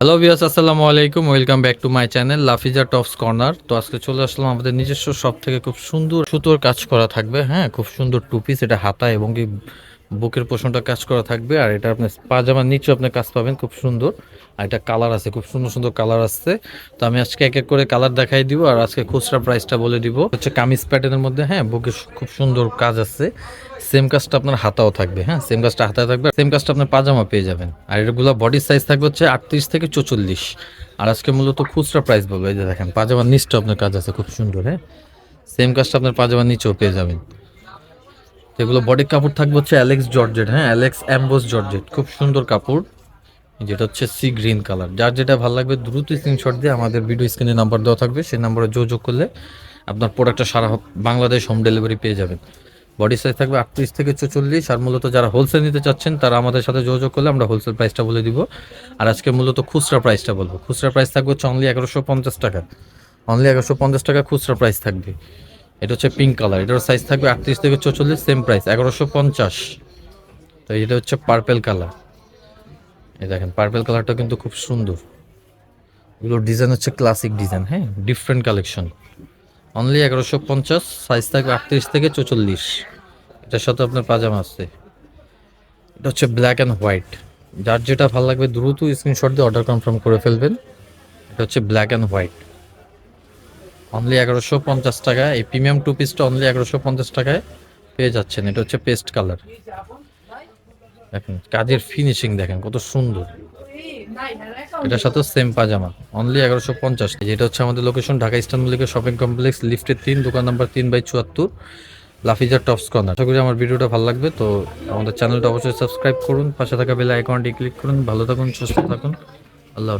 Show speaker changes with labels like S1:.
S1: Hello বিয়াস আসসালামু আলাইকুম। Welcome back to my channel Lafiza tops corner তো আজকে চলে আসলাম আমাদের নিজস্ব সব থেকে। খুব সুন্দর সুতোর কাজ করা থাকবে। হ্যাঁ খুব সুন্দর টু পিস এটা হাতা এবং কি বুকের পোষণটা কাজ করা থাকবে, আর এটা আপনি পাজামার নিচেও আপনি কাজ পাবেন, খুব সুন্দর। আর এটা কালার আছে, খুব সুন্দর সুন্দর কালার আসছে। তো আমি আজকে এক এক করে কালার দেখাই দিব, আর আজকে খুচরা প্রাইসটা বলে দিব। হচ্ছে কামিজ প্যাটার্নের মধ্যে হ্যাঁ বুকে খুব সুন্দর কাজ আছে। সেম কাজটা আপনার হাতাও থাকবে হ্যাঁ সেম কাজটা হাতায় থাকবে সেম কাজটা আপনার পাজামা পেয়ে যাবেন। আর এগুলো বডি সাইজ থাকবে হচ্ছে আটত্রিশ থেকে চৌচল্লিশ। আর আজকে মূলত খুচরা প্রাইস বলব, এই যে দেখেন পাজামার নিচটা আপনার কাজ আছে, খুব সুন্দর হ্যাঁ। সেম কাজটা আপনার পাজামার নিচেও পেয়ে যাবেন। এগুলো বডি কাপড় থাকবে হচ্ছে অ্যালেক্স জর্জেট হ্যাঁ? অ্যালেক্স অ্যাম্বোস জর্জেট খুব সুন্দর কাপড়। যেটা হচ্ছে সি গ্রিন কালার যার যেটা ভালো লাগবে, দ্রুত স্ক্রিনশট দিয়ে আমাদের ভিডিও স্ক্রিনে নাম্বার দেওয়া থাকবে। সেই নাম্বারে যোগাযোগ করলে আপনার প্রোডাক্টটা সারা বাংলাদেশ হোম ডেলিভারি পেয়ে যাবেন। বডি সাইজ থাকবে আটত্রিশ থেকে চৌচল্লিশ। আর মূলত যারা হোলসেল নিতে চাচ্ছেন, তারা আমাদের সাথে যোগাযোগ করলে আমরা হোলসেল প্রাইসটা বলে দিব। আর আজকে মূলত খুচরা প্রাইসটা বলব। খুচরা প্রাইস থাকবে হচ্ছে অনলি এগারোশো পঞ্চাশ টাকা। অনলি এগারোশো পঞ্চাশ টাকা খুচরা প্রাইস থাকবে। এটা হচ্ছে পিঙ্ক কালার এটার সাইজ থাকবে আটত্রিশ থেকে চৌচল্লিশ সেম প্রাইস এগারোশো পঞ্চাশ। তো এটা হচ্ছে পার্পেল কালার এই দেখেন পার্পেল কালারটা কিন্তু খুব সুন্দর। এগুলোর ডিজাইন হচ্ছে ক্লাসিক ডিজাইন হ্যাঁ ডিফারেন্ট কালেকশন অনলি এগারোশো পঞ্চাশ সাইজ থাকবে আটত্রিশ থেকে চৌচল্লিশ। এটার সাথে আপনার পাজামা আছে। এটা হচ্ছে ব্ল্যাক অ্যান্ড হোয়াইট যার যেটা ভালো লাগবে, দ্রুত স্ক্রিনশট দিয়ে অর্ডার কনফার্ম করে ফেলবেন। এটা হচ্ছে ব্ল্যাক অ্যান্ড হোয়াইট অনলি এগারোশো পঞ্চাশ টাকা এই প্রিমিয়াম টু পিসটা অনলি এগারোশো পঞ্চাশ টাকায় পেয়ে যাচ্ছেন। এটা হচ্ছে পেস্ট কালার দেখেন, কাজের ফিনিশিং দেখেন, কত সুন্দর। এটার সাথে সেম পাজামা। অনলি এগারোশো পঞ্চাশ যেটা হচ্ছে আমাদের লোকেশন ঢাকা ইস্টার্ন মল্লিকের শপিং কমপ্লেক্স লিফটের তিন, দোকান নাম্বার তিন বাই চুয়াত্তর, লাফিজার টপস কর্নার আশা করি আমার ভিডিওটা ভালো লাগবে। তো আমাদের চ্যানেলটা অবশ্যই সাবস্ক্রাইব করুন। পাশে থাকা বেল আইকনটি ক্লিক করুন। ভালো থাকুন, সুস্থ থাকুন। আল্লাহ।